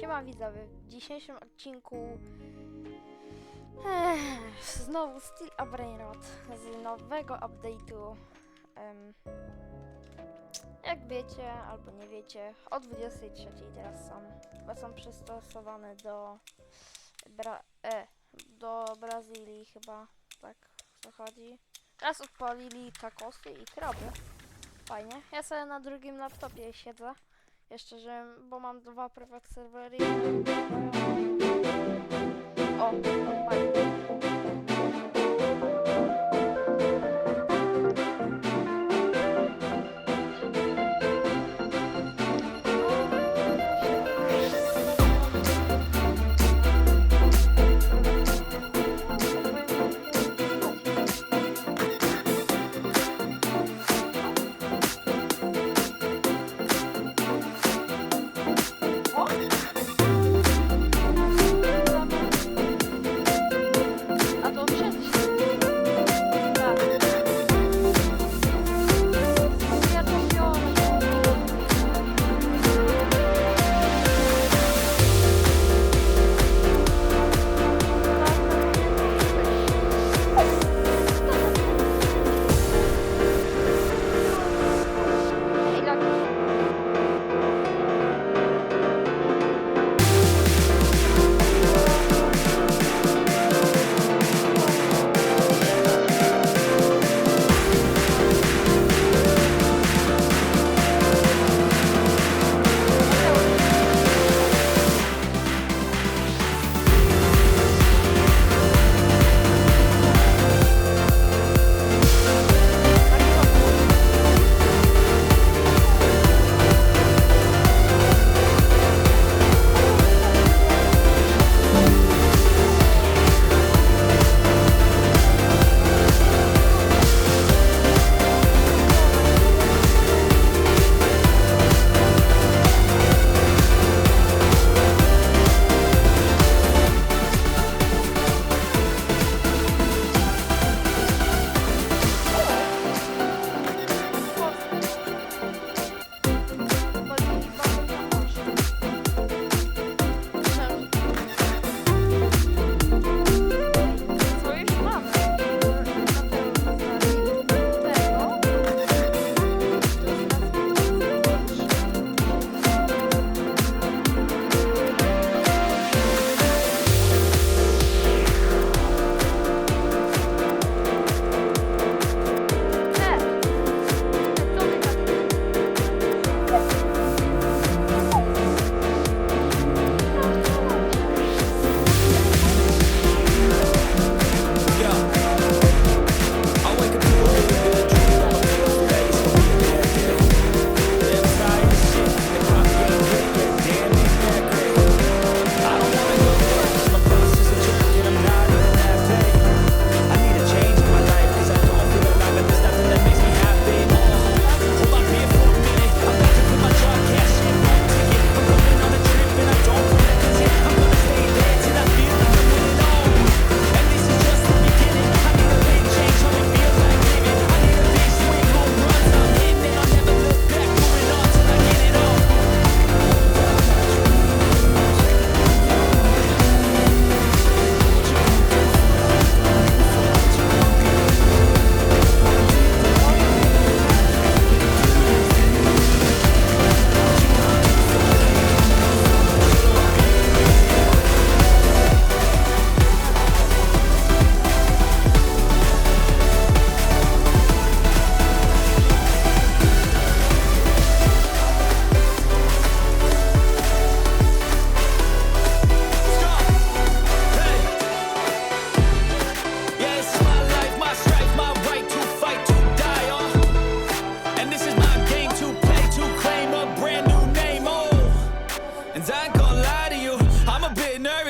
Siema widzowie, w dzisiejszym odcinku Ech, znowu Steel a Brainrot z nowego update'u em, Jak wiecie, albo nie wiecie, o 23 teraz są Chyba są przystosowane do Bra e, do Brazylii chyba, tak co chodzi. Teraz odpalili takosy i kraby. Fajnie, ja sobie na drugim laptopie siedzę jeszcze, że, bo mam dwa private serwery. O, fajnie.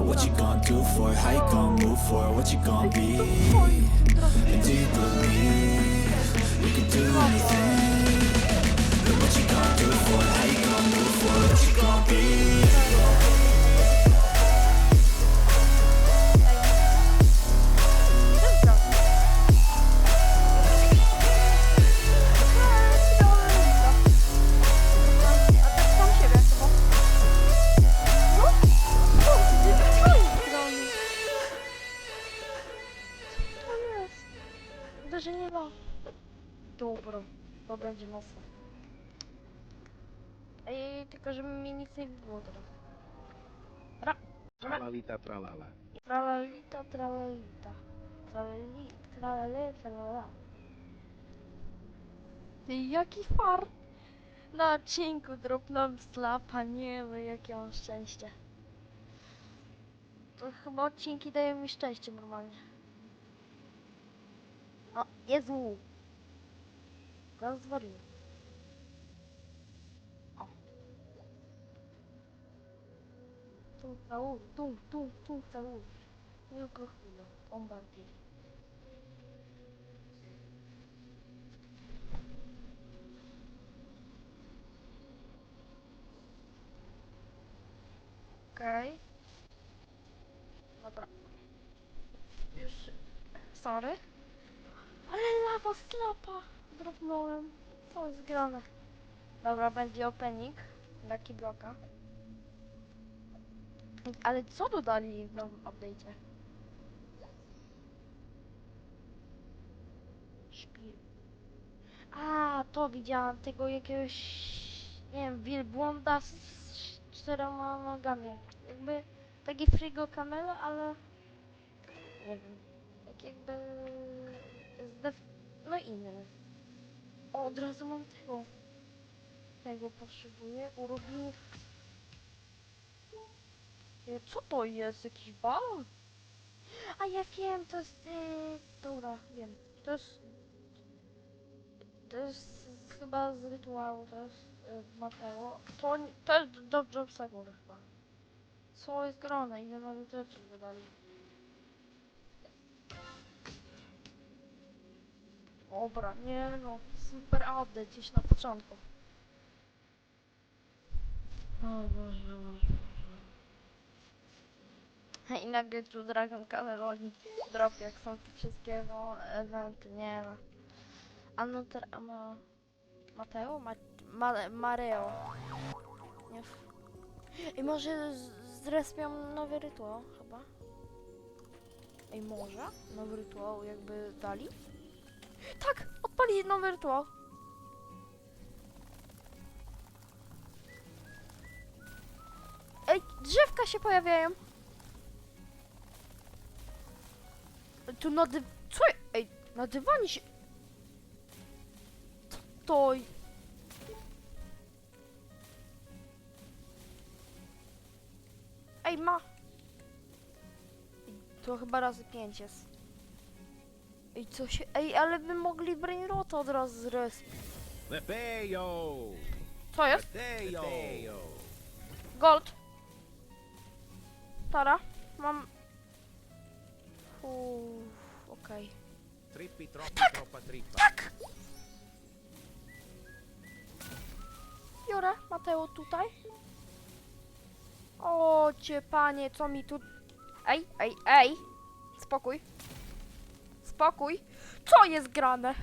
but what you gonna do for it? How you gonna move for it? What you gonna be? And do you believe you can do anything? But what you gonna do for it? How you gonna move for it? What you gonna be? Dobro, to będzie mocno. Ej, tylko żeby mi nic nie było teraz. Ra. Tralalita tralala. Tralalita, tralalita. Tralali, tralale, tralala. Ty, jaki far! Na odcinku dropnąłem slapa, nie wiem jakie mam szczęście. To chyba odcinki dają mi szczęście normalnie. O, Jezu! Teraz zwariuję. O. Tu, tu, tu, tu, tu, tu. Tylko chwilę, on bardziej. Okej. Dobra. Już... Sorry. Ale lawa slapa! Drobnąłem. Co jest grane? Dobra, będzie opening. Lucky bloka. Ale co dodali w nowym update'cie? Szpil. A, to widziałam tego jakiegoś, nie wiem, wielbłąda z czterema nogami. Jakby taki frigo camelo, ale nie wiem, jak jakby zdef... no inny. O, od razu mam tego. Tego potrzebuję. Urobi... E, Co to jest? Jakiś balon? A ja wiem, to jest... Yy... Dobra, wiem. To jest... To jest chyba z rytuału, to jest yy, Mateo. To, to jest do Jobsego chyba. Co jest grane? Ile nowych rzeczy wydali? Dobra, nie no. Super update gdzieś na początku. O Boże, Boże. I nagle tu Dragon Cameloni drop, jak są te wszystkie no, eventy, nie no. A no ter, a ma... Mateo? Ma, ma, Mareo. Nie. I może zrespią nowy rytuał chyba? Ej, może? Nowy rytuał jakby dali? Tak! Odpalili nowy rytuał! Ej, drzewka się pojawiają! Tu na dy... Co? Ej, na dywanie się... Co Ej, ma... To chyba razy pięć jest. Ej, co się... Ej, ale by mogli Brainrota od razu zres... Lepejo! Co jest? Lepejo! Gold. Tara. Mam... Uff, okej. Trippi troppi troppa trippa. Tak! Biorę Mateo tutaj. O cię panie, co mi tu... Ej, ej, ej! Spokój. Spokój. Co jest grane?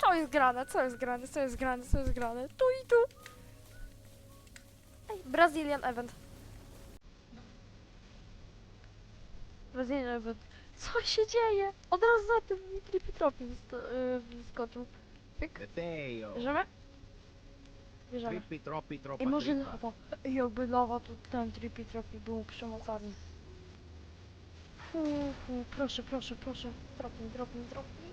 Co jest grane? Co jest grane? Co jest grane? Co jest grane? Tu i tu. Ej, Brazilian event. Brazilian event. Co się dzieje? Od razu za tym mi trippy tropi wyskoczył. Pyk. Bierzemy? Bierzemy. Troppa I może trippa. lawa. Jakby lawa, to ten trippy tropi był przemocany. Fu, fu, proszę, proszę, proszę. Dropnij, dropnij, dropnij.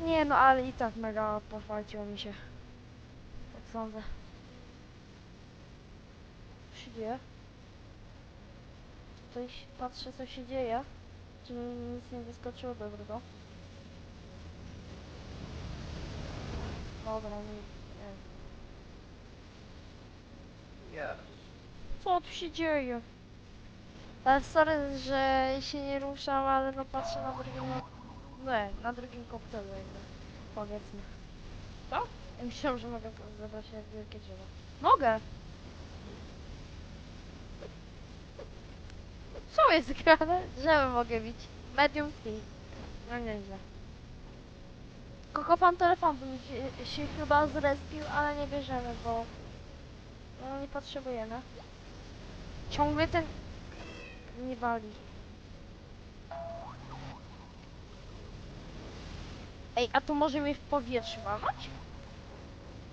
Nie no, ale i tak mega pochwaliło mi się. Tak sądzę. Co się dzieje? Coś, patrzę co się dzieje. Czy nic nie wyskoczyło dobrego? Dobra, nie, nie. Co tu się dzieje? Ale sorry, że się nie ruszam, ale no patrzę na drugim... No, nie, na drugim kopterze jakby. Powiedzmy. Co? Ja myślałam, że mogę zabrać jak wielkie drzewo. Mogę! Co jest grane? Drzewo mogę bić. Medium speed. No nieźle. Kokofan telefon bym się, się chyba zrespił, ale nie bierzemy, bo... No nie potrzebujemy. Ciągle ten... Nie wali. Ej, a to może mnie w powietrzu walnąć?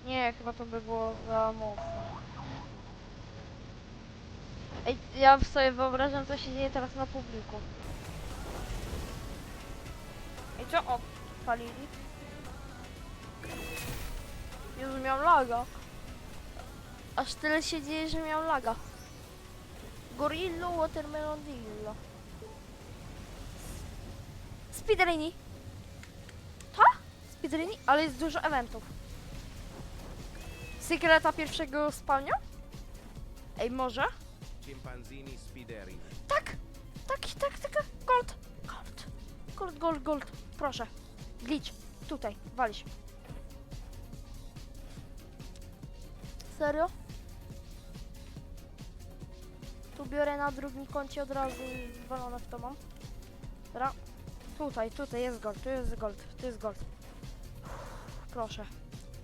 Nie, chyba to by było za mocno. Ej, ja sobie wyobrażam, co się dzieje teraz na publiku. Ej, co odpalili? Jezu, miał laga. Aż tyle się dzieje, że miał laga. Gorillo Watermelonillo. Speedrini. Ta? Speedrini? Ale jest dużo eventów. Sekreta pierwszego spawnia? Ej, może? Chimpanzini spiderini. Tak! Tak, tak, tak. Gold! Gold! Gold, gold, gold. Proszę. Glitch. Tutaj. Walisz. Serio? Tu biorę na drugim koncie od razu i walone w to mam. Dobra. Tutaj, tutaj jest gold, tu jest gold, tu jest gold. Uff, Proszę.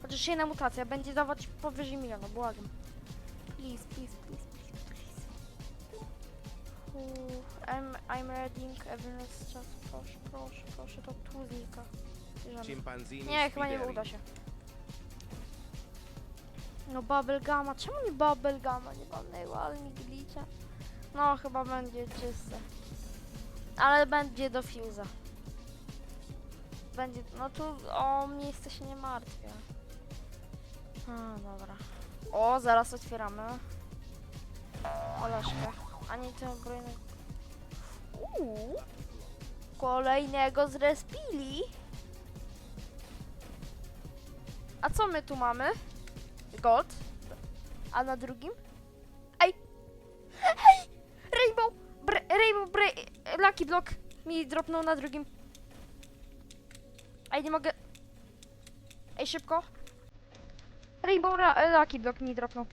Chociaż jedna mutacja będzie dawać powyżej miliona, błagam. Please, please, please, please, please. Uff, I'm, I'm reading evidence just proszę, proszę, proszę, to tu znika. Bierzemy. Chimpanzini Nie, chyba nie uda się. No bubblegama, czemu nie bubblegama nie walnęła, ale nie glitcha? No chyba będzie czyste. Ale będzie do fuse'a. Będzie, no tu o miejsce się nie martwię. A, dobra. O, zaraz otwieramy. Olaszkę. A nie to kolejnego. Uuu. Kolejnego zrespili. A co my tu mamy? Gold. A na drugim? Ej! Rainbow! Rainbow Bra Lucky Block mi dropnął na drugim. Ej, nie mogę. Ej, szybko. Rainbow ra Lucky Block mi dropnął.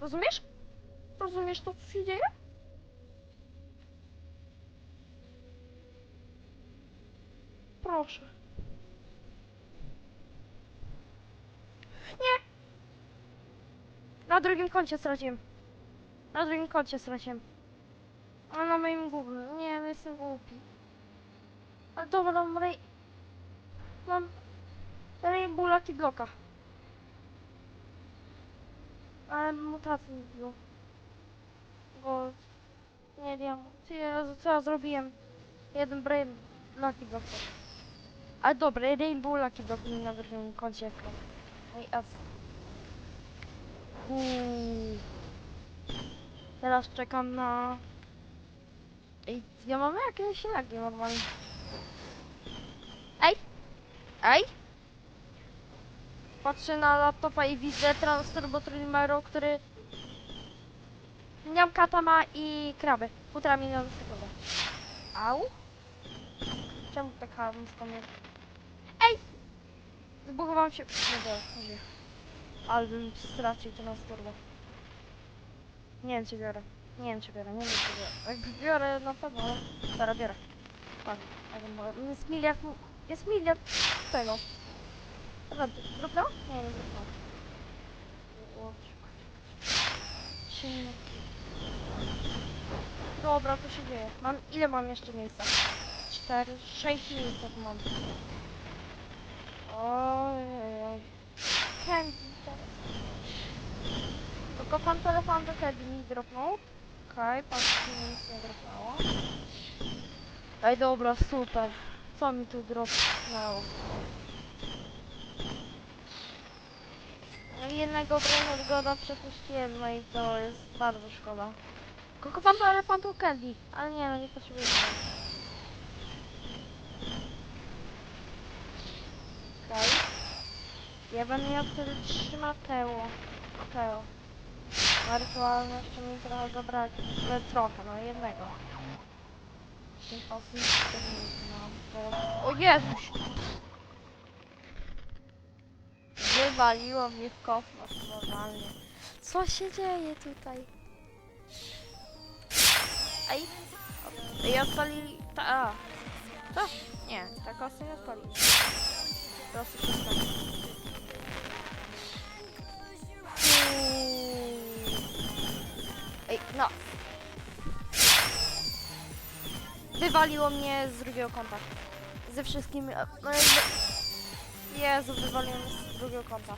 Rozumiesz? Rozumiesz to, co się dzieje? Proszę. Nie! Na drugim koncie straciłem. Na drugim koncie straciłem. A na moim głównym. Nie, no jestem głupi. Ale dobra, mam rej... Mam... Rainbow Lucky Blocka. Ale mutacji nie było. Bo... Nie wiem, ja, co ja zrobiłem. Jeden brain Lucky Block. Ale dobra, Rainbow Lucky Block na drugim koncie. I as. Teraz czekam na... Ej, ja mam jakieś lagi normalnie. Ej! Ej! Patrzę na laptopa i widzę Transturbo Trimero, który... Niamkata ma i kraby. Półtora miliona sekundy. Au? Czemu tak hamsko mnie... Ej! Zbugowałam się... Nie wiem. Ale bym stracił to na turbo. Nie wiem czy biorę. Nie wiem czy biorę, nie wiem czy biorę. Jak biorę na pewno, ale... Biorę. Jest miliard... Jest miliard tego. Dobra, drobno? Nie, nie drobno. Dobra, co się dzieje? Mam... Ile mam jeszcze miejsca? Cztery, sześć miejsc tu mam. Ojej. Candy teraz. Tylko pan telefon do Candy mi dropnął. Okej, pan mi nic nie dropnęło. Ej, dobra, super. Co mi tu dropnęło? No jednego Brainerd Goda przepuściłem, no i to jest bardzo szkoda. Tylko pan telefon to Candy, ale nie, no nie potrzebuję tego. Okej. Ja będę miał wtedy trzy Mateo. Mateo. Rytualności mi trochę zabrać, ale trochę, no jednego. Impossible, no, to... O Jezus! Wywaliło mnie w kosmos normalnie. Co się dzieje tutaj? Ej! Ej, odpalili... Ta... A. Co? Nie, ta kosa nie odpalili. Proszę przestań. No. Wywaliło mnie z drugiego konta. Ze wszystkimi... No jakby... Jezu, wywaliło mnie z drugiego konta.